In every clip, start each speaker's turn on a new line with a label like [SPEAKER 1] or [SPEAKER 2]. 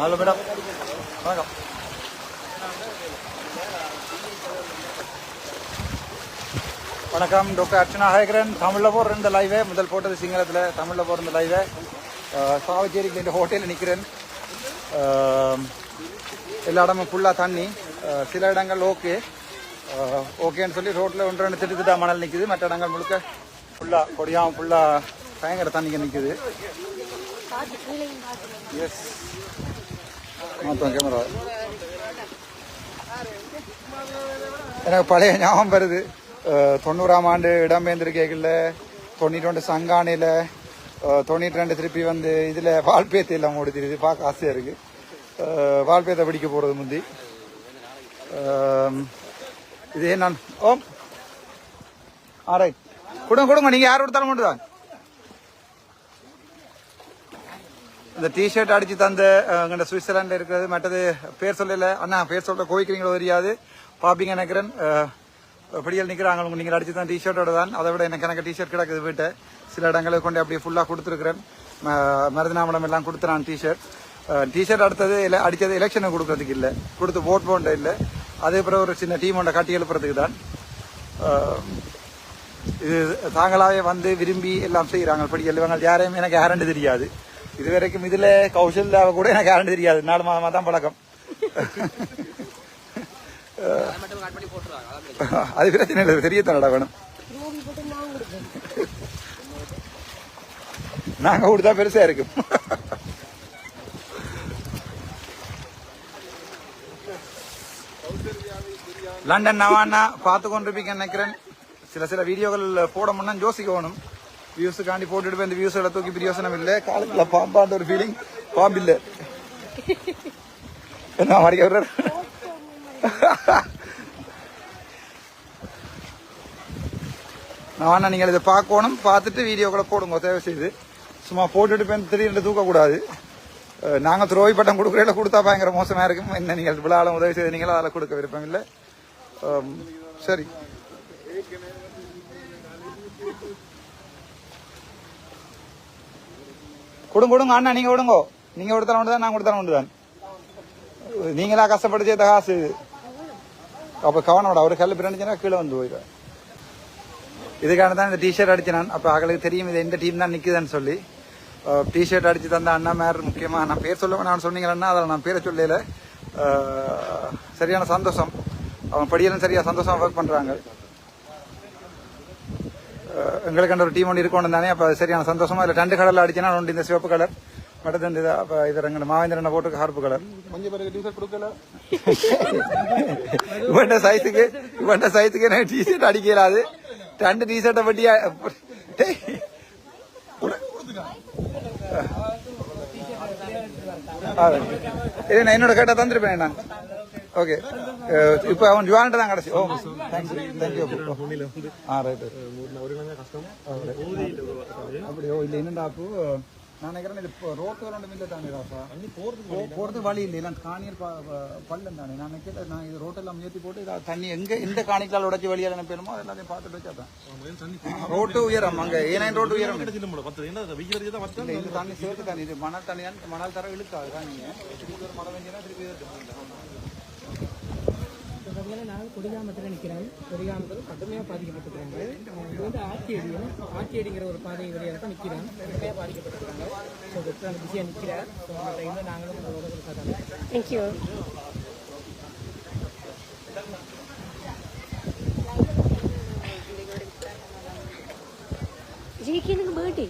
[SPEAKER 1] Hello madam. வணக்கம். வணக்கம் doctor Archana ஹேகரன் தமிழில் போடுற இந்த லைவே முதல் போட்டது சிங்களத்தில் தமிழில் போடுற இந்த லைவே சாவச்சேரிக்கு இந்த ஹோட்டலில் நிற்கிறேன் எல்லா இடமும் ஃபுல்லாக தண்ணி. சில இடங்கள் ஓகே ஓகேன்னு சொல்லி ரோட்டில் ஒன்று ரெண்டு திட்டு திட்டா மணல் நிற்குது மற்ற இடங்கள் முழுக்க ஃபுல்லாக கொடியாமல் ஃபுல்லாக பயங்கர தண்ணிங்க நிற்குது எஸ் மாத்தம் கேமரா எனக்கு பழைய ஞாபகம் வருது. தொண்ணூறாம் ஆண்டு இடம்பெயர்ந்திருக்கைகளில் தொண்ணூற்றி ரெண்டு சங்கானையில் தொண்ணூற்றி ரெண்டு திருப்பி வந்து இதில் வால்பேத்தை எல்லாம் தெரியுது பார்க்க ஆசையாக இருக்குது வால்பேத்தை பிடிக்க போகிறது முந்தி. இதே நான் ஓம். ஆ ரைட் கொடுங்க கொடுங்க. நீங்கள் யார் கொடுத்தாலும் கொண்டு தான் இந்த டிஷர்ட் அடிச்சு தந்த எங்கள்ட சுவிட்சர்லாண்டில் இருக்கிறது மற்றது பேர் சொல்லல. அண்ணா பேர் சொல்ற கோவிக்கிறீங்களோ தெரியாது பாப்பிங்க நினைக்கிறேன் படியல் நிற்கிறாங்க உங்களுக்கு நீங்கள் அடிச்சு தான் டிஷர்ட்டோட தான். அதை விட எனக்கு எனக்கு டிஷர்ட் கிடக்குது வீட்டை. சில இடங்களை கொண்டு அப்படியே ஃபுல்லாக கொடுத்துருக்குறேன். மருதநாமடம் எல்லாம் கொடுத்துறான் டிஷர்ட் டிஷர்ட் அடுத்தது இல்லை அடித்தது எலெக்ஷனை கொடுக்கறதுக்கு இல்லை. கொடுத்து ஓட் போண்ட இல்லை. அதே பிறகு ஒரு சின்ன டீம் ஒன்றை கட்டி எழுப்புறதுக்கு தான். இது தாங்களாகவே வந்து விரும்பி எல்லாம் செய்கிறாங்க படிக்க இவங்க யாரையும் எனக்கு யாருன்னு தெரியாது. இது வரைக்கும் இதுல கௌசல்யாவை கூட எனக்கு யாருன்னு தெரியாது. நாலு மாதமா தான் பழக்கம். அது பிரச்சனை இல்லை. தெரிய தரடா வேணும். நாங்க கொடுத்தா பெருசா இருக்கும் லண்டன் நவானா பார்த்து கொண்டிருப்பீங்க நினைக்கிறேன். சில சில வீடியோக்கள் போட முன்னா வியூஸ் வியூஸுக்காண்டி போட்டுட்டு போய் இந்த எல்லாம் தூக்கி பிரியோசனம் இல்லை காலத்துல பாம்பான்ற ஒரு ஃபீலிங் பாம்பு இல்லை என்ன மாதிரி வர்றாரு நான் நீங்கள் இதை பார்க்கணும். பார்த்துட்டு வீடியோ கூட போடுங்க தேவை செய்து சும்மா போட்டுட்டு போய் திடீர்னு தூக்கக்கூடாது. நாங்கள் நாங்க துரோகி பட்டம் கொடுக்குறதுல கொடுத்தா பயங்கர மோசமா இருக்கும். என்ன நீங்கள் விழாலும் உதவி செய்து நீங்களும் அதில் கொடுக்க விருப்பம் இல்லை சரி. கொடுங்க கொடுங்க அண்ணா நீங்க கொடுங்க. நீங்க கொடுத்தாலும் ஒன்று தான் நான் கொடுத்தாலும் ஒன்று தான். நீங்களா கஷ்டப்பட்டு சேர்த்த காசு. அப்ப கவனோட அவர் கல் பிறந்துச்சுன்னா கீழே வந்து போயிடுவேன் இதுக்கான தான் இந்த டிஷர்ட் அடிச்சு நான். அப்போ அவங்களுக்கு தெரியும் இது எந்த டீம் தான் நிற்குதுன்னு சொல்லி. டிஷர்ட் அடிச்சு தந்த அண்ணா மேர் முக்கியமாக நான் பேர் சொல்ல நான் சொன்னீங்கன்னா அதில் நான் பேரை சொல்லல. சரியான சந்தோஷம். அவன் படியெல்லாம் சரியா சந்தோஷமா ஒர்க் பண்ணுறாங்க எங்களுக்கு ஒரு டீம் ஒன்று இருக்கணும் தானே அப்போ சரியான சந்தோஷமா? இல்லை ரெண்டு கலரில் அடிச்சுனா ஒன்று இந்த சிவப்பு கலர் மற்றது இந்த இது அப்போ இது ரெண்டு மாவேந்திரனை போட்டு கருப்பு கலர் இவன்ட சைஸுக்கு இவன்ட சைஸுக்கு எனக்கு டிஷர்ட் அடிக்கலாது ரெண்டு டிஷர்ட்டை நான் என்னோட கேட்டா தந்துருப்பேன் நான். ஓகே இப்போ அவன் ஜுவான்ட்டு தான் கடைசி ஓ தேங்க்யூ தேங்க்யூ ஆ
[SPEAKER 2] கஷ்டம்
[SPEAKER 1] அப்படியோ இல்லை என்னடா அப்போ நான் நினைக்கிறேன் இது ரோட்டு ரெண்டு மில்ல தானே ராசா போ- போறதுக்கு வழி இல்லை இல்லை காணியர் பள்ளம் தானே நான் நினைக்கிறேன் நான் இது ரோட்டெல்லாம் ஏற்றி போட்டு இதை தண்ணி எங்க எந்த காணிக்கால் உடச்சி வழியால் அனுப்பணுமோ அது எல்லாத்தையும் பார்த்துட்டு வச்சாதான் ரோட்டு உயரம் அங்க ஏனைன் ரோட்டு உயரம்
[SPEAKER 2] என்ன தான்
[SPEAKER 1] இல்லை இது தண்ணி சேர்த்து தண்ணி இது மணல் தண்ணி தான் மணல் தர இழுக்காது தண்ணிங்க திருப்பி ஒரு மழை வெஞ்சினா திருப்பி
[SPEAKER 3] பார்த்தீங்கன்னா நாங்கள் கொடிகாமத்தில் நிற்கிறோம் கொடிகாமத்தில் கடுமையாக பாதிக்கப்பட்டிருக்காங்க. இது வந்து ஆர்டிஐடியும் ஆர்டிஐடிங்கிற ஒரு பாதை வழியாக தான் நிற்கிறோம் கடுமையாக பாதிக்கப்பட்டிருக்காங்க. ஸோ டாக்டர் அங்கே பிஸியாக நிற்கிறார் ஸோ அந்த டைமில் நாங்களும் உங்களோட கொடுத்தாங்க.
[SPEAKER 4] Thank you. ஜிக்கு எனக்கு பர்த்டே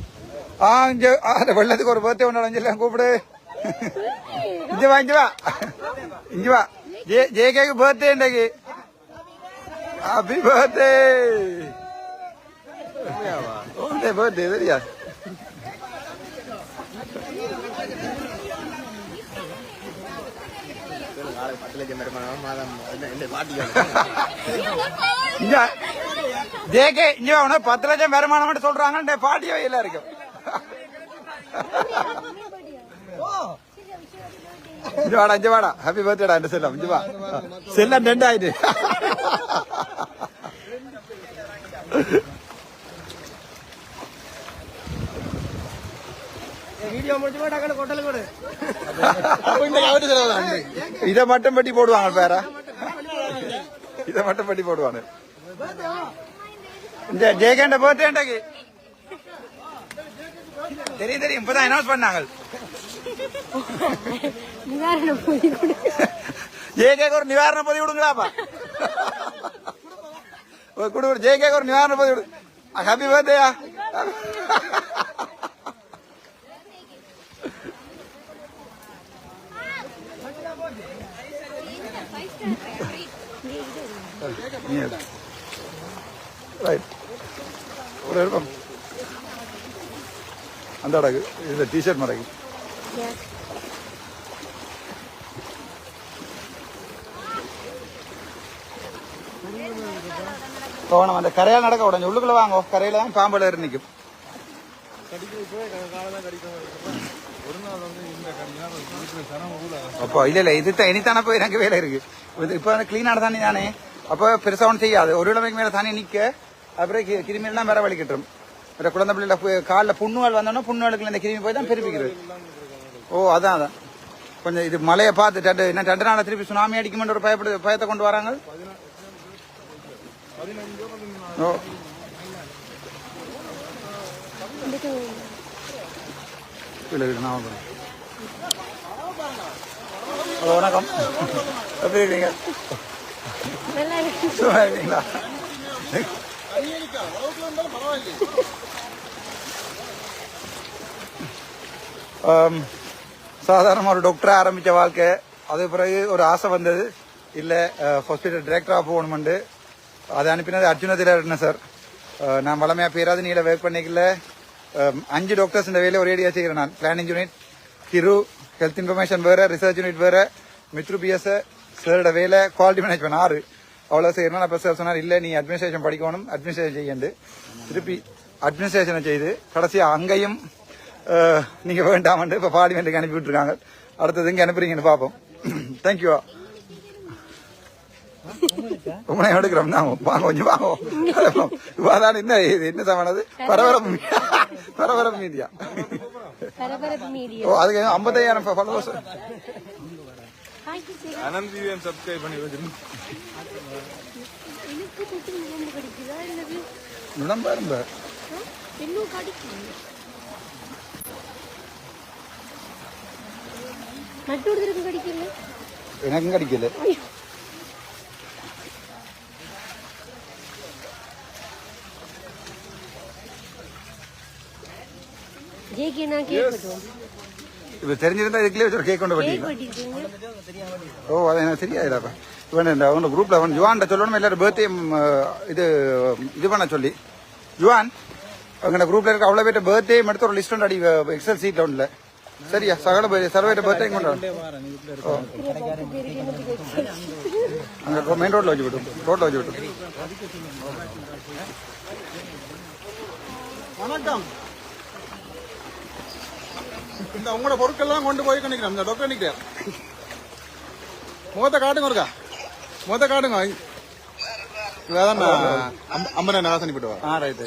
[SPEAKER 1] ஆ இங்க ஆ, அந்த வெள்ளத்துக்கு ஒரு பர்த்டே ஜே ஜேகேக்கு பர்த்டே இன்றைக்கு ஹாப்பி பர்த்டே உன்டைய பர்த்டே சரியா
[SPEAKER 2] பத்து லட்சம் வருமானம்
[SPEAKER 1] ஜேகே இங்க உனக்கு பத்து லட்சம் வருமானம் சொல்றாங்க பாட்டியே வெயில இருக்கும் இங்க வாடா இங்க வாடா ஹாப்பி பர்த்டேடா இந்த செல்லம் இங்க வா செல்லம் ரெண்டு ஆயிட்டு
[SPEAKER 3] வீடியோ முடிச்சு போய் டக்குனு கொட்டல் கொடு
[SPEAKER 2] அப்ப இந்த அவரு செலவுதான்
[SPEAKER 1] இதை மட்டும் பட்டி போடுவாங்க பேரா இதை மட்டும் பட்டி போடுவாங்க இந்த ஜெயகண்ட பர்த்டேண்டக்கு தெரியும் தெரியும் இப்பதான் அனௌன்ஸ் பண்ணாங்க
[SPEAKER 4] நிவாரண பொதி
[SPEAKER 1] ஜேகேக்கு ஒரு நிவாரண பதிவு விடுங்களாப்பா குடு ஜேகேக்கு ஒரு நிவாரண பதிவு விடு ஹாப்பி பர்த்டேயா ஒரு இருக்கும் அந்த அடகு இந்த டிஷர்ட் மடகு. போகணும் அந்த கரையால் நடக்க உடஞ்சு உள்ளுக்குள்ள வாங்க. கரையில தான் பாம்புல இருந்து நிற்கும் அப்போ இல்ல இல்ல. இது இனித்தான போய் எனக்கு வேலை இருக்கு. இது இப்போ வந்து கிளீனான தானே தானே. அப்போ பெருசா ஒன்றும் செய்யாது. ஒரு இளமைக்கு மேல தானே நிக்க அப்புறம் கிருமியெல்லாம் வேற வலிக்கிட்டுரும். இந்த குழந்தை பிள்ளைல காலில் புண்ணுவாள் வந்தோன்னா புண்ணுவாளுக்கு இந்த கிருமி போய் தான் பெருப்பிக்கிறது. ஓ அதான் அதான். கொஞ்சம் இது மலையை பார்த்து ரெண்டு என்ன ரெண்டு திருப்பி சுனாமி அடிக்குமென்ற ஒரு பயப்படு பயத்தை கொண்டு வராங்க. ஓ. இல்லை இல்லை நான் ஹலோ வணக்கம். எப்படி இருக்கீங்க? சும்மா இருக்கீங்களா? சாதாரணமாக ஒரு டாக்டராக ஆரம்பித்த வாழ்க்கை. அது பிறகு ஒரு ஆசை வந்தது. இல்லை ஹாஸ்பிட்டல் டிரெக்டராக போகணுமெண்டு அதை அனுப்பினது அர்ஜுன அர்ஜுனத்தில் சார். நான் வளமையாக பேராது நீல ஒர்க் பண்ணிக்கல. அஞ்சு டாக்டர்ஸ் இந்த வேலையை ஒரேடியாக செய்கிறேன் நான். பிளானிங் யூனிட் திரு ஹெல்த் இன்ஃபர்மேஷன் வேறு ரிசர்ச் யூனிட் வேறு மித்ரு பிஎஸ் சாரோட வேலை குவாலிட்டி மேனேஜ்மெண்ட் ஆறு. அவ்வளோ செய்யணும் அப்போ சார் சொன்னார் இல்லை நீ அட்மினிஸ்ட்ரேஷன் படிக்கணும் அட்மினிஸ்ட்ரேஷன் செய்யண்டு. திருப்பி அட்மினிஸ்ட்ரேஷனை செய்து கடைசியாக அங்கேயும் நீங்கள் நீங்க வேண்டாமண்டு இப்போ பார்லிமெண்ட்டுக்கு அனுப்பி விட்டுருக்காங்க அடுத்தது இங்கே அனுப்புறீங்கன்னு பார்ப்போம். தேங்க்யூ நேரம் எடுக்கிறோம். தான் வாங்க கொஞ்சம் வாங்க. இவாதான் என்ன இது? என்ன சாமானது பரபரப்பு பரபரப்பு
[SPEAKER 4] மீடியா.
[SPEAKER 1] ஓ அதுக்கு ஐம்பத்தையாயிரம் ஃபாலோவர்ஸ்
[SPEAKER 2] அனந்த் யூஎன் சப்ஸ்கிரைப் பண்ணி வச்சிருந்தேன்
[SPEAKER 4] எனக்கு தொட்டு நுழம்பு கடிக்குதா இல்லது
[SPEAKER 1] நுழம்பாரும்ப
[SPEAKER 4] இன்னும் கடிக்கும் நட்டு விடுறதுக்கு கடிக்கல
[SPEAKER 1] எனக்கும் கிடைக்கல
[SPEAKER 4] ஜேகே நான் கேக் கட்டுவோம்
[SPEAKER 1] இப்ப தெரிஞ்சிருந்தா இதுக்குள்ளே வச்சு கேக் கொண்டு
[SPEAKER 4] கேக்
[SPEAKER 1] போட்டீங்க
[SPEAKER 4] வெட்டிருக்கீங்க
[SPEAKER 1] ஓ அது எனக்கு தெரியாதுடாப்பா இவன் இந்த அவங்க குரூப்ல அவன் ஜுவான்ட சொல்லணும் எல்லாரும் பர்த்டே இது இது பண்ண சொல்லி ஜுவான் அவங்க குரூப்ல இருக்க அவ்வளோ பேர்ட்ட பர்த்டே எடுத்து ஒரு லிஸ்ட் அடி எக்ஸல் சீட்ல ஒன்றுல சரியா சகல சர்வேட்ட பர்த்டே கொண்டு அங்கே மெயின் வச்சு வச்சு
[SPEAKER 2] வணக்கம் இந்த உங்களோட பொருட்கள்லாம் கொண்டு போய் நிக்கிறேன் இந்த டாக்டர் நிக்கிறார் முகத்தை காட்டுங்க இருக்கா முகத்தை காட்டுங்க. இதான் அம்பன நகாசனி போட்டு
[SPEAKER 1] ஆ ரைட்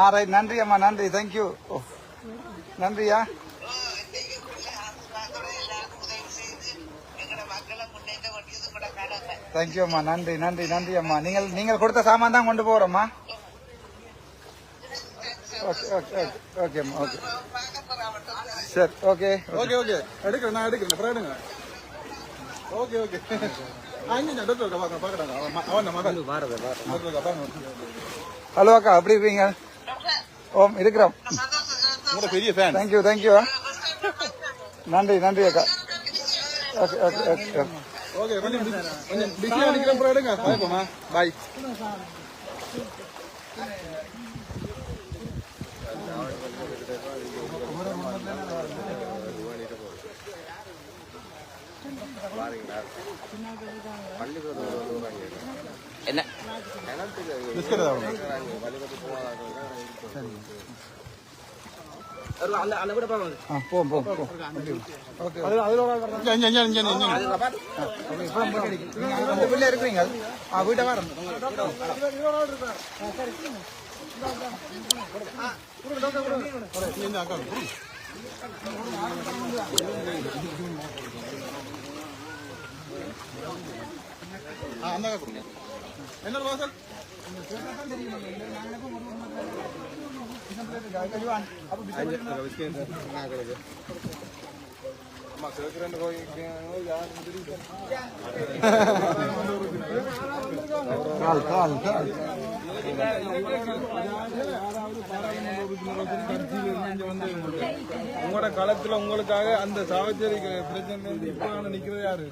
[SPEAKER 1] ஆ ரைட் நன்றி அம்மா நன்றி. தேங்க்யூ ஓ நன்றியா? தேங்க்யூ அம்மா. நன்றி நன்றி நன்றி அம்மா. நீங்கள் நீங்கள் கொடுத்த சாமான் தான் கொண்டு போறோம்மா. ஓகே ஓகே ஓகே அம்மா ஓகே சரி ஓகே
[SPEAKER 2] ஓகே ஓகே எடுக்கிறேன் நான் எடுக்கிறேன் அப்புறம் எடுங்க ஓகே ஓகே
[SPEAKER 1] ஹலோ அக்கா எப்படி இருக்கீங்க ஓம் இருக்கிறோம்
[SPEAKER 2] பெரிய ஃபேன்
[SPEAKER 1] தேங்க்யூ தேங்க்யூ நன்றி நன்றி அக்கா ஓகே ஓகே ஓகே
[SPEAKER 2] ஓகே கொஞ்சம் கொஞ்சம் பிஸியா நிக்கிறேன் அப்புறம் எடுங்க பாய்ப்போமா பாய் பிஸ்கட் தான்
[SPEAKER 1] ஆ போம் போம் போம் ஓகே
[SPEAKER 2] இங்க இங்க இங்க இங்க இங்க
[SPEAKER 1] அந்த பிள்ளை இருக்கிறீங்க ஆ வீட்டை வரேன்
[SPEAKER 2] இந்த அக்கா ஆ அந்த அக்கா கொடுங்க என்ன வாசல்
[SPEAKER 1] கால் கால் கால்
[SPEAKER 2] உங்களோட காலத்துல உங்களுக்காக அந்த சாவச்சேரி பிரச்சனை இப்ப நிக்கிறது யாரு?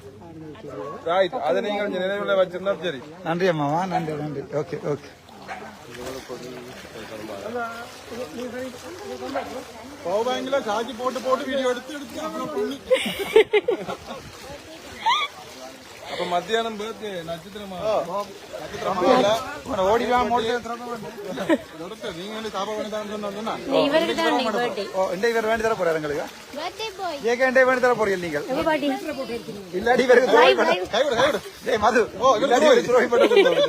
[SPEAKER 2] ரைட் அதை நீங்க கொஞ்சம் நினைவுல வச்சிருந்தா சரி.
[SPEAKER 1] நன்றி அம்மாவா? நன்றி நன்றி. Okay okay.
[SPEAKER 2] பவர் பேங்க்ல சார்ஜ் போட்டு போட்டு வீடியோ எடுத்து எடுத்து அப்ப மத்தியானம் பேர்த்து நட்சத்திரமா? நட்சத்திரமா
[SPEAKER 1] ஓடிலாம்
[SPEAKER 2] நீங்க வந்து சாப்பாடு பண்ணி தான் சொன்னா
[SPEAKER 1] இந்த இவர் வேண்டி தர போறாரு எங்களுக்கு? ஏக வேண்டி தர போறீங்க
[SPEAKER 4] பாட்டி?
[SPEAKER 1] இல்லாடி இவருக்கு துரோகி
[SPEAKER 2] கைவிடு கைவிடு
[SPEAKER 1] டேய் மது. இல்லாடி இவருக்கு துரோகி. பண்ண கொடுத்தோம்.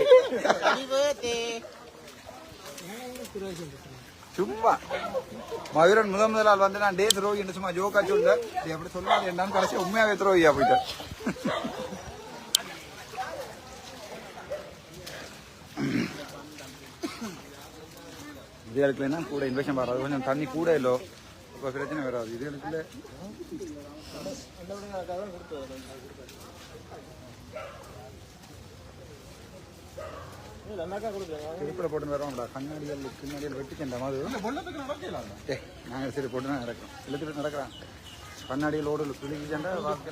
[SPEAKER 1] சும்மா. மயூரன் முதல் முதல் ஆள் வந்து நான் டே துரோகி என்று சும்மா ஜோக்கா சொல்ல டேய் அப்படி சொல்லாது என்னன்னு கடைசி உண்மையாவே துரோகியா போயிட்டேன் இதுகளுக்குலாம் கூட இன்வெஸ்ட் வராது கொஞ்சம் தண்ணி கூட இல்லோ இப்போ பிரச்சனை வராது இதுகளுக்குள்ள திருப்பில் போட்டு வரோம்டா கண்ணாடிகள் அது
[SPEAKER 2] பொண்ணத்துக்கு நடக்கலாம்
[SPEAKER 1] ஏ நாங்கள் சரி போட்டு தான் நடக்கிறோம் இழுத்துட்டு நடக்கிறான் கண்ணாடியில் ஓடு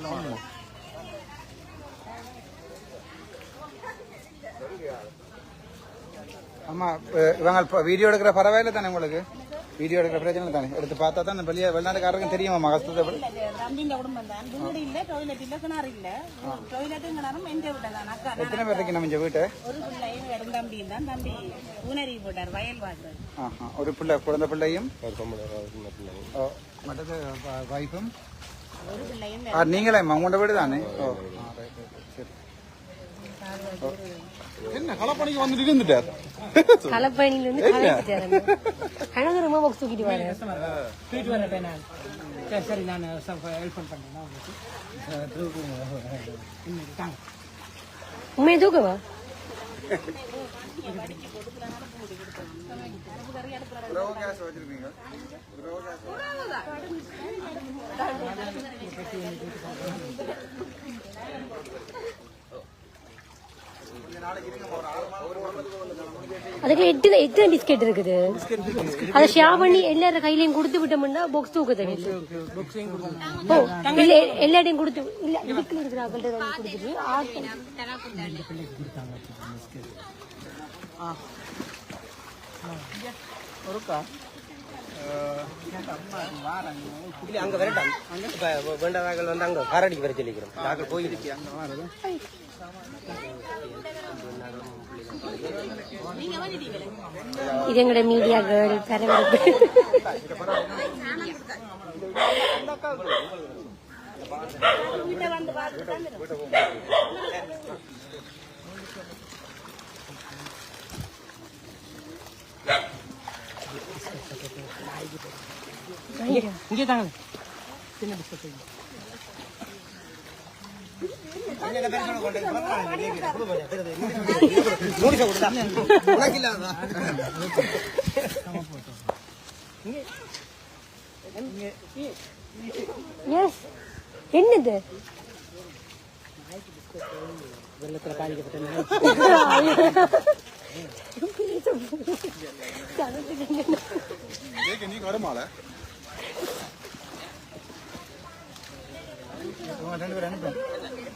[SPEAKER 1] வாங்கணும் ஆமா இவங்க வீடியோ எடுக்கிற பரவாயில்ல தானே உங்களுக்கு? வீடியோ எடுக்கிற பிரச்சனை தானே? எடுத்து பார்த்தா தான் வெளியே வெளிநாட்டுக்காரருக்கும் தெரியுமா கஷ்டத்தை எப்படி?
[SPEAKER 5] தம்பிங்க குடும்பம் தான் வீடு இல்ல டொய்லெட் இல்ல கிணறு இல்ல. டொய்லெட்டும் கிணறும் எந்த வீட்டை தான். அக்கா நான்
[SPEAKER 1] எத்தனை பேர் இருக்கு நம்ம இந்த வீட்டை?
[SPEAKER 5] ஒரு பிள்ளையும் வெறும் தம்பியும் தான். தம்பி ஊனறி போட்டார் வயல் வாழ்வு
[SPEAKER 1] ஆஹா. ஒரு பிள்ளை குழந்தை பிள்ளையும்? மற்றது வைஃபும்?
[SPEAKER 5] ஒரு பிள்ளையும்
[SPEAKER 1] ஆ, நீங்களே உங்களோட வீடு தானே? ஓ ஆ, right, right, right. சரி
[SPEAKER 2] என்ன களப்பணிக்கு வந்துட்டு இருந்துட்டார்?
[SPEAKER 4] கலப்பணியில இருந்து கலந்துட்டாரு ரொம்ப பாக்ஸ் தூக்கிட்டு வர
[SPEAKER 3] போயிட்டு வரப்ப நான். சரி சரி நான் ஹெல்ப் பண்றேன் உங்களுக்கு.
[SPEAKER 4] உண்மையை தூக்கவா?
[SPEAKER 1] வச்சிருக்கீங்க
[SPEAKER 4] அதுக்குள்ள எட்டு எத்தனை பிஸ்கெட் இருக்குது அதை ஷேர் பண்ணி எல்லாரும் கையிலையும் கொடுத்து விட்டோம்னா பாக்ஸ் தூக்க தெரியல ஓ இல்ல எல்லாரையும் கொடுத்து இல்ல இதுக்குள்ள இருக்கிற அகல்கிட்ட கொடுத்துட்டு ஆட்கள்
[SPEAKER 6] அங்க வரட்டாங்க இப்ப வந்து அங்க காரடிக்கு வர சொல்லிக்கிறோம் நாங்கள் போய்
[SPEAKER 4] இது எங்களோட மீடியா கேர்ள் பரபரப்பு
[SPEAKER 3] இங்கே தாங்க. சின்ன பிஸ்கட்
[SPEAKER 4] எஸ் என்னது?
[SPEAKER 3] வெள்ளத்துல பாதிக்கப்பட்ட
[SPEAKER 2] நீ வருமால
[SPEAKER 1] ரெண்டு பேரும்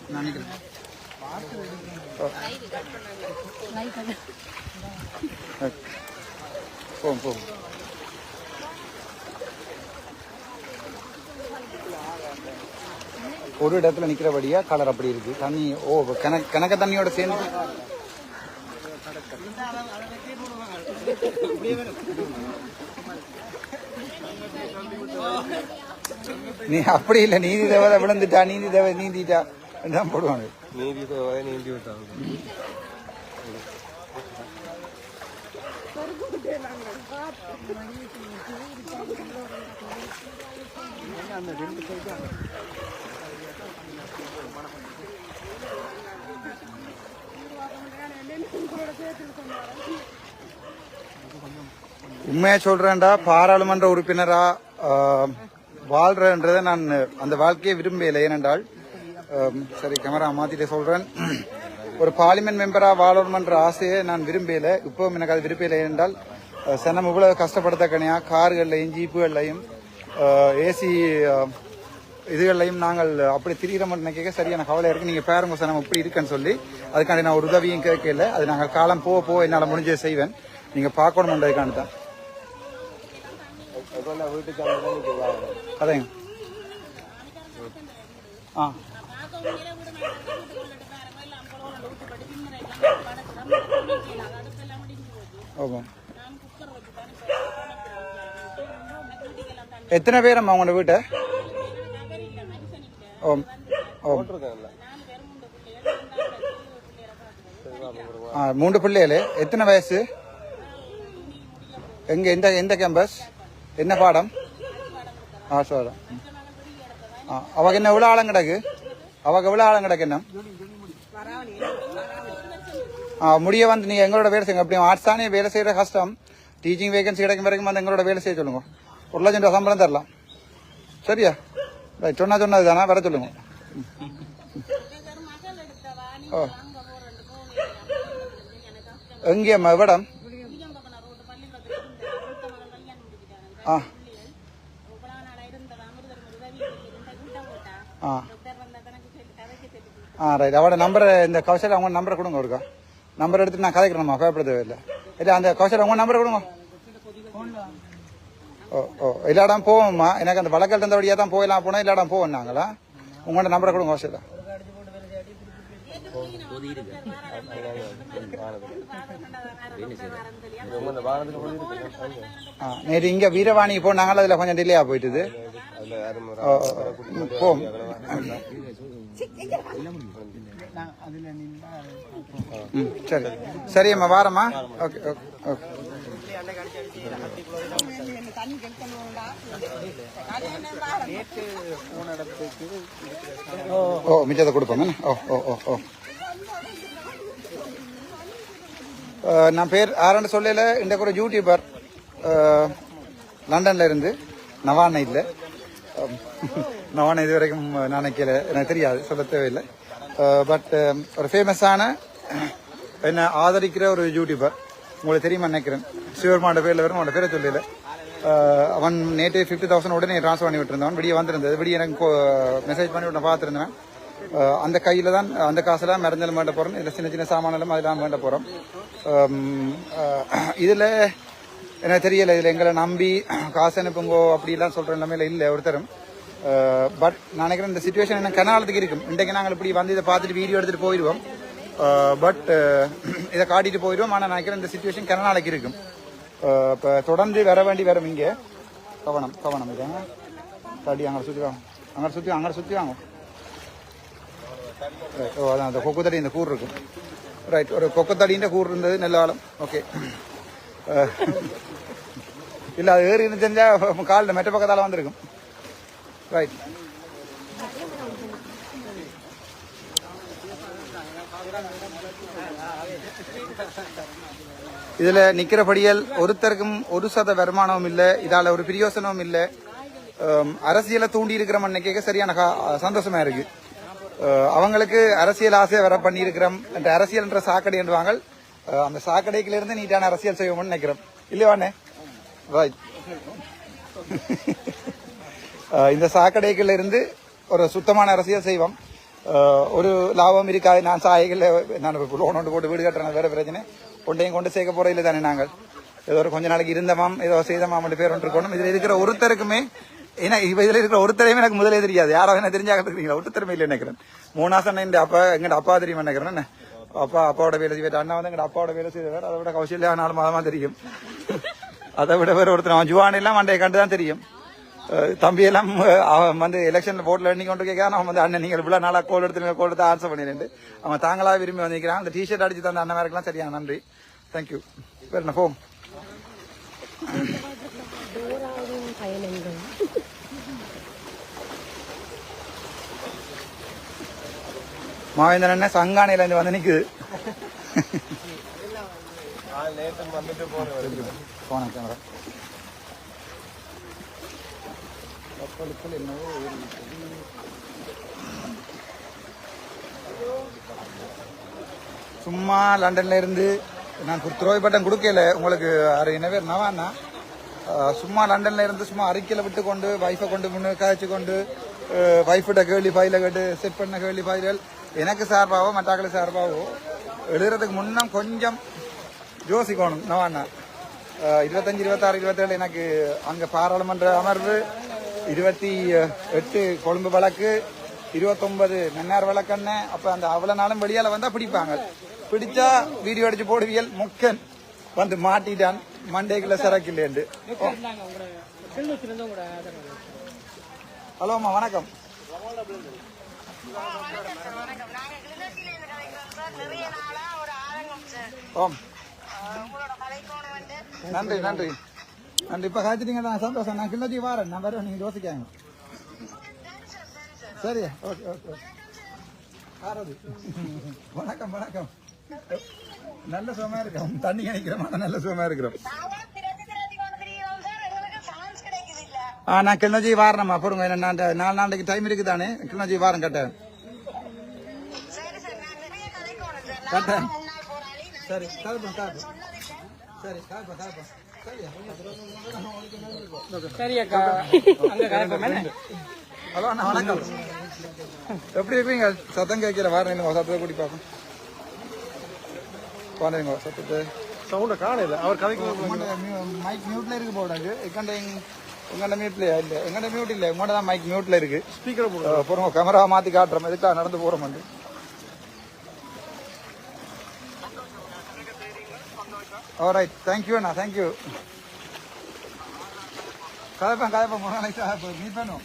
[SPEAKER 1] நான் நினைக்கிறேன் போம் போம் ஒரு இடத்துல நிக்கிறபடியா கலர் அப்படி இருக்கு. தண்ணி ஓ கணக்கு கணக்க தண்ணியோட சேர்ந்து. நீ அப்படி இல்ல நீதி தேவதை விழுந்துட்டா நீதி தேவதை நீந்திட்டா தான் போடுவாங்க.
[SPEAKER 6] நீதி நீந்தி விட்டாங்க
[SPEAKER 1] உண்மையா சொல்றேன்டா பாராளுமன்ற உறுப்பினரா ஆஹ், நான் அந்த வாழ்க்கையை விரும்பலை ஏனென்றால் சரி கேமரா மாற்றிட்டு சொல்கிறேன் ஒரு பார்லிமெண்ட் மெம்பராக வாழணுமன்ற ஆசையை நான் விரும்பலை இப்போவும் எனக்கு அது விரும்பலை ஏனென்றால் சனம் இவ்வளோ கஷ்டப்படத்தக்கனையா கார்கள்லையும் ஜீப்புகள்லையும் ஏசி இதுகள்லையும் நாங்கள் அப்படி திரியிற மட்டும் கேட்க சரியான கவலை இருக்குது நீங்கள் பேரங்க சனம் எப்படி இருக்குன்னு சொல்லி. அதுக்காண்டி நான் ஒரு உதவியும் கேட்கல. அது நாங்கள் காலம் போக போக என்னால் முடிஞ்சதை செய்வேன். நீங்கள் பார்க்கணுன்றதுக்காண்டி தான்.
[SPEAKER 6] வீட்டுக்கு வந்து
[SPEAKER 1] கதைங்க ஆ ஆமாம் எத்தனை பேர் அம்மா உங்களோட வீட்டை ஓம் ஓம் ஆ மூன்று பிள்ளைகளே எத்தனை வயசு எங்க எந்த எந்த கேம்பஸ் என்ன பாடம்? ஆ சார் என்ன எவ்வளோ ஆழம் கிடக்கு அவக்கு எவ்வளோ ஆழம் கிடக்கு என்ன ஆ முடிய வந்து நீ எங்களோட வேலை செய்யுங்க அப்படி ஆர்ட்ஸ் தானே வேலை செய்யற கஷ்டம் டீச்சிங் வேகன்சி கிடைக்கும் வரைக்கும் வந்து எங்களோட வேலை செய்ய சொல்லுங்க ஒரு லட்சம் ரூபா சம்பளம் தரலாம் சரியா ரைட் சொன்னா சொன்னது தானா வர சொல்லுங்க ஓ எங்கேம்மா இவ்விடம் ஆ. ஆ. ஆ ரைட் அவட நம்பரை இந்த கௌசல் அவங்க நம்பரை கொடுங்க ஒருக்கா நம்பர் எடுத்து நான் கதைக்கிறேம்மா பயப்பட இல்லை இல்லை அந்த கௌசல் அவங்க நம்பரை கொடுங்க. ஓ ஓ. இல்லாடம் போவோம்மா. எனக்கு அந்த வழக்கல் இருந்த வழியாக தான் போய்லாம் போனால் எல்லா இடம் போவோம் நாங்களா உங்களோட நம்பரை கொடுங்க கௌசல்
[SPEAKER 6] இந்த வாகனத்தில் போய்
[SPEAKER 1] ஆ நேற்று இங்க வீரவாணி போனாங்களா அதுல கொஞ்சம் டிலேயாக போயிட்டுது. போம் ம் சரி. சரியம்மா வாரம்மா. Okay okay okay. ஓ மிச்சத்தை கொடுப்போங்க ஓ ஓ ஓ ஓ. நான் பேர் ஆரான்னு சொல்லல இன்றைக்கு ஒரு யூடியூபர் லண்டனில் லண்டன்ல இருந்து. நவானை இல்லை. நவானை இது வரைக்கும் நான் நினைக்கல எனக்கு தெரியாது சொல்ல தேவையில்லை. பட் ஒரு ஃபேமஸான என்னை ஆதரிக்கிற ஒரு யூடியூபர் உங்களுக்கு தெரியுமா நினைக்கிறேன். சிவர்மாண்ட பேரில் வரும் அவனோட பேரை சொல்லல. அவன் நேற்று ஃபிஃப்டி தௌசண்ட் உடனே ட்ரான்ஸ்ஃபர் பண்ணி விட்டுருந்தவன் விடிய வந்திருந்தது. விடிய எனக்கு மெசேஜ் பண்ணி விட்டு பார்த்துருந்தேன். அந்த கையில் தான் அந்த காசெல்லாம் மருந்தெல்லாம் வேண்ட போகிறோம் இதில் சின்ன சின்ன சாமானெல்லாம் அதெல்லாம் வேண்ட போகிறோம் இதில் எனக்கு தெரியலை இதில் எங்களை நம்பி காசு அனுப்புங்கோ அப்படிலாம் சொல்கிற நிலைமையில இல்லை ஒருத்தரும். பட் நான் நினைக்கிறேன் இந்த சுச்சுவேஷன் என்ன கனாலத்துக்கு இருக்கும். இன்றைக்கு நாங்கள் இப்படி வந்து இதை பார்த்துட்டு வீடியோ எடுத்துகிட்டு போயிடுவோம் பட் இதை காட்டிட்டு போயிடுவோம் ஆனால் நினைக்கிறேன் இந்த சுச்சுவேஷன் கனநாளைக்கு இருக்கும். இப்போ தொடர்ந்து வர வேண்டி வரும் இங்கே. கவனம் கவனம். இதாங்க தடி அங்கே சுற்றி வாங்க. அங்கே சுற்றி அங்கே சுற்றி வாங்க. ரைட் ஓ அதான் அந்த கொக்குத்தடி இந்த கூர் இருக்கும் ரைட் ஒரு கொக்குத்தடின்ற கூர் இருந்தது நல்ல ஓகே இல்லை அது ஏறி இருந்துச்சா தெரிஞ்சா காலில் மெட்ட பக்கத்தால் வந்திருக்கும் ரைட் இதுல நிக்கிறபடியல் ஒருத்தருக்கும் ஒரு சத வருமானமும் இல்லை இதால ஒரு பிரியோசனமும் இல்லை அரசியலை தூண்டி இருக்கிற கேட்க சரியான கா- சந்தோஷமா இருக்கு அவங்களுக்கு அரசியல் ஆசையை வர பண்ணியிருக்கிறோம் அந்த அரசியல் என்ற சாக்கடை என்றுவாங்க அந்த சாக்கடைக்கிலிருந்து நீட்டான அரசியல் செய்வோம்னு நினைக்கிறோம். இல்லையாண்ணே ரைட் இந்த சாக்கடைக்குள்ள இருந்து ஒரு சுத்தமான அரசியல் செய்வோம். ஒரு லாபம் இருக்காது. நான் சாயைகள் நான் லோன் ஒன்று போட்டு வீடு கட்டுறேன் வேற பிரச்சனை. ஒன்றையும் கொண்டு சேர்க்க போற இல்லை தானே நாங்கள். ஏதோ ஒரு கொஞ்ச நாளைக்கு இருந்தமாம் ஏதோ செய்தமாம் பேர் ஒன்று இருக்கணும். இதில் இருக்கிற ஒருத்தருக்குமே ஏன்னா இப்ப இதுல இருக்கிற ஒருத்தரையுமே எனக்கு முதலே தெரியாது. யாரோ என்ன தெரிஞ்சாக இருக்கிறீங்களா? ஒருத்தருமே இல்லை நினைக்கிறேன். மூணாசன் எங்க அப்பா எங்க அப்பா தெரியும் நினைக்கிறேன். என்ன? அப்பா அப்பாவோட வேலை செய்வார். அண்ணா வந்து எங்க அப்பாவோட வேலை செய்வார். அதை விட கௌசல்யா நாலு மாதமா தெரியும். அதை விட வேற ஒருத்தர். அவன் ஜுவான் எல்லாம் மண்டையை கண்டு தான் தெரியும். தம்பியெல்லாம் தம்பி எல்லாம் அவன் வந்து எலெக்ஷன்ல போட்டில் எண்ணி கொண்டு கேட்க அவன் வந்து அண்ணன் நீங்கள் இவ்வளவு நாளா கோல் எடுத்து கோல் எடுத்து ஆன்சர் பண்ணிட்டு அவன் தாங்களா விரும்பி வந்திருக்கிறான். அந்த டிஷர்ட் அடிச்சு தந்த அண்ணன் வேறக்கெல்லாம் சரியா நன்றி. தேங்க்யூ வேற என்ன? போம் மாவேந்தன் அண்ணன் சங்கானையில இருந்து வந்து நிக்குது. போன கேமரா என்னவோ சும்மா லண்டன்ல இருந்து நான் துரோய் பட்டம் கொடுக்கல. உங்களுக்கு அது என்ன பேர்? நவானா சும்மா லண்டன்ல இருந்து சும்மா அறிக்கையில விட்டு கொண்டு வைஃபை கொண்டு முன்னு காய்ச்சி கொண்டு வைஃபிட்ட கேள்வி பாயில கேட்டு செட் பண்ண கேள்வி ஃபைல்கள் எனக்கு சார்பாவோ மற்றாக்களுக்கு சார்பாவோ எழுதுறதுக்கு முன்னம் கொஞ்சம் யோசிக்கணும். அஹ், இருபத்தஞ்சு இருபத்தாறு இருபத்தேழு எனக்கு அங்க பாராளுமன்ற அமர்வு இருபத்தி எட்டு கொழும்பு வழக்கு இருபத்தொன்பது மன்னார் வழக்கண்ண அப்ப அந்த அவ்வளவு நாளும் வெளியால வந்தா பிடிப்பாங்க. பிடிச்சா வீடியோ அடிச்சு போடுவியல் முக்கன் வந்து மாட்டிட்டான். மண்டேக்குள்ள சரக்கில்லேண்டு
[SPEAKER 3] நாங்கள் உங்களோட. செல்வத்திலிருந்து உங்களோட ஆதரவு.
[SPEAKER 1] ஹலோ அம்மா வணக்கம். ஓம். நன்றி நன்றி. நன்றி. இப்ப காய்ச்சிட்டீங்க சந்தோஷம். நான் கிள்ளச்சி வாரேன். நான் வருவேன். நீங்க யோசிக்காங்க. சரி. ஓகே ஓகே ஆறது வணக்கம் வணக்கம். நல்ல சுகமா இருக்கும் தண்ணி கணிக்கிறோம் நல்ல சுகமா இருக்கிறோம்
[SPEAKER 5] நாங்க திரட்டி திரட்டி கொண்டு திரியோம் சார் எங்களுக்கு சான்ஸ் கிடைக்குது இல்ல
[SPEAKER 1] ஆ நான் கிளர்ச்சி வாரேன்மா பொறுங்க என்ன நாலு நாளைக்கு டைம் இருக்குது தானே கிளர்ச்சி வாரம் கட்டேன் கட்டேன் சரி காய்ப்போம்
[SPEAKER 5] சொன்னதில்லை
[SPEAKER 1] சரி காய்ப்போம் காய்ப்போம்
[SPEAKER 3] சரி அக்கா அங்கே
[SPEAKER 1] ஹலோ அண்ணா வணக்கம். எப்படி இருக்கீங்க? சத்தம் கேட்கல வாரேன் சத்தத்தை கூட்டி பார்ப்போம். பாருங்க சத்தத்தை.
[SPEAKER 2] சவுண்ட காணல. அவர் கதைக்கு
[SPEAKER 1] மைக் மியூட்ல இருக்கு போடாது எங்கண்ட உங்கள்ட மியூட்ல இல்ல. எங்கண்ட மியூட் இல்ல? உங்கள்ட தான் மைக் மியூட்ல இருக்கு.
[SPEAKER 2] ஸ்பீக்கர்
[SPEAKER 1] போறோம் கேமரா மாத்தி காட்டுறோம் எதுக்காக நடந்து போறோம் ஆல்ரைட் தேங்க்யூ அண்ணா. தேங்க்யூ கதைப்பேன் கதைப்பேன். முன்னாடி மீட் பண்ணுவோம்